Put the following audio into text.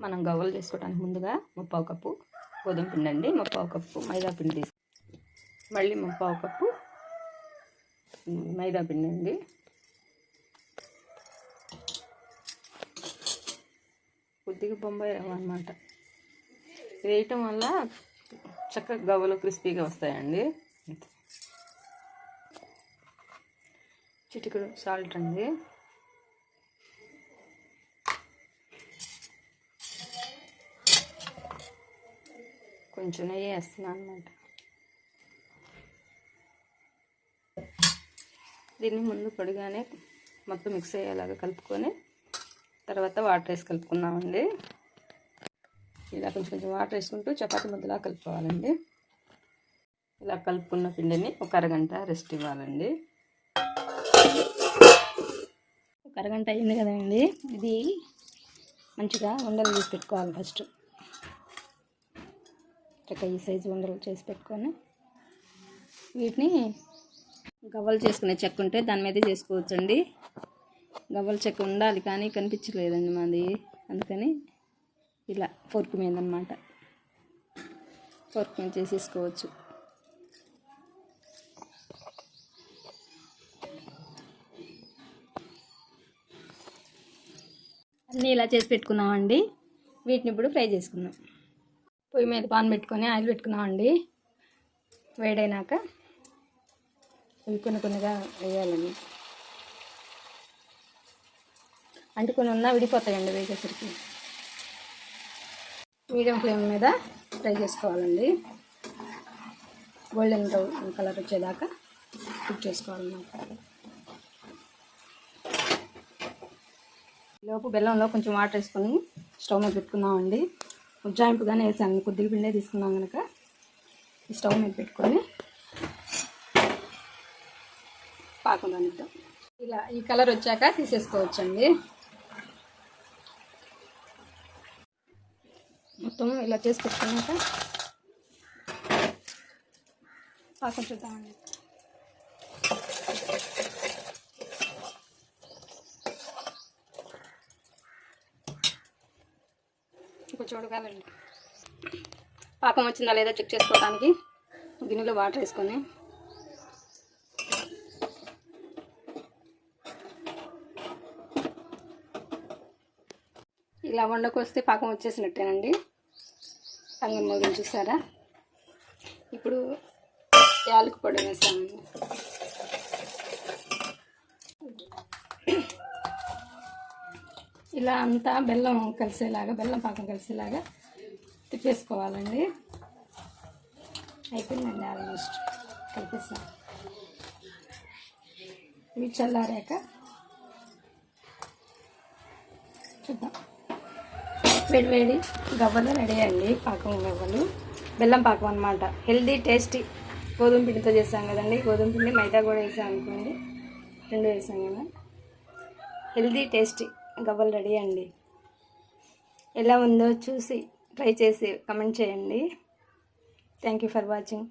మనం గవ్వలు చేసుకోవడానికి ముందుగా ముప్పావు కప్పు గోధుమ పిండి అండి ముప్పావు కప్పు మైదా పిండి తీసు మళ్ళీ ముప్పావు కప్పు మైదా పిండి అండి. కొద్దిగా బొంబాయి రవ్వ అనమాట వేయటం వల్ల చక్కగా గవ్వలు క్రిస్పీగా వస్తాయండి. చిటికడు సాల్ట్ అండి. కొంచెం నెయ్యి వేస్తున్నాను అనమాట దీన్ని ముందు పొడిగానే మొత్తం మిక్స్ అయ్యేలాగా కలుపుకొని తర్వాత వాటర్ వేసి కలుపుకున్నామండి ఇలా కొంచెం కొంచెం వాటర్ వేసుకుంటూ చపాతీ ముద్దలా కలుపుకోవాలండి. ఇలా కలుపుకున్న పిండిని ఒక అరగంట రెస్ట్ ఇవ్వాలండి. ఒక అరగంట అయింది కదండి. ఇది మంచిగా ఉండలు తీసి పెట్టుకోవాలి ఫస్ట్. చక్కగా ఈ సైజు ఉండలు చేసి పెట్టుకొని వీటిని గవ్వలు చేసుకునే చెక్క ఉంటే దాని మీద చేసుకోవచ్చండి. గవ్వల చెక్క ఉండాలి కానీ కనిపించలేదండి మాది. అందుకని ఇలా ఫోర్క్ మీద అనమాట ఫోర్క్ మీద చేసేసుకోవచ్చు. అన్నీ ఇలా చేసి పెట్టుకున్నామండి. వీటిని ఇప్పుడు ఫ్రై చేసుకుందాం. పొయ్యి మీద పాన్ పెట్టుకొని ఆయిల్ పెట్టుకున్నామండి. వేడైనాక ఇవి కొన్ని కొన్నిగా వేయాలండి. అంటే కొన్ని ఉన్నా విడిపోతాయండి వేసేసరికి. మీడియం ఫ్లేమ్ మీద ఫ్రై చేసుకోవాలండి. గోల్డెన్ కలర్ వచ్చేదాకా కుక్ చేసుకోవాలన్నమాట. లోపు బెల్లంలో కొంచెం వాటర్ వేసుకొని స్టవ్ మీద పెట్టుకున్నామండి. ఉజ్జాయింపుగానే వేసాను. కొద్దిగా పిండే తీసుకున్నాం కనుక స్టవ్ మీద పెట్టుకొని పాకం రానిద్దాం ఇలా ఈ కలర్ వచ్చాక తీసేసుకోవచ్చండి. మొత్తం ఇలా చేసి పెట్టుకున్నాక పాకం చూద్దామండి. కొంచెం ఉడకాలండి. పాకం వచ్చిందా లేదా చెక్ చేసుకోవడానికి గిన్నెలో వాటర్ వేసుకొని. ఇలా వండకొస్తే పాకం వచ్చేసినట్టేనండి. టంగం మొదలు చూసారా? ఇప్పుడు యాలకు పొడి వేస్తామండి ఇలా అంతా బెల్లం కలిసేలాగా బెల్లం పాకం కలిసేలాగా తిప్పేసుకోవాలండి. అయిపోయిందండి ఆల్మోస్ట్ కలిపేసాం. ఇవి చల్లారాక చూద్దాం. వేడివేడి గవ్వలు రెడీ అండి పాకం గవ్వలు. బెల్లం పాకం అనమాట హెల్దీ టేస్టీ గోధుమ పిండితో చేసాం కదండి. గోధుమ పిండి మైదా కూడా వేసాం అనుకోండి రెండు వేసాం కదా. హెల్దీ టేస్టీ గవ్వలు రెడీ అండి. ఎలా ఉందో చూసి ట్రై చేసి కమెంట్ చేయండి. Thank you for watching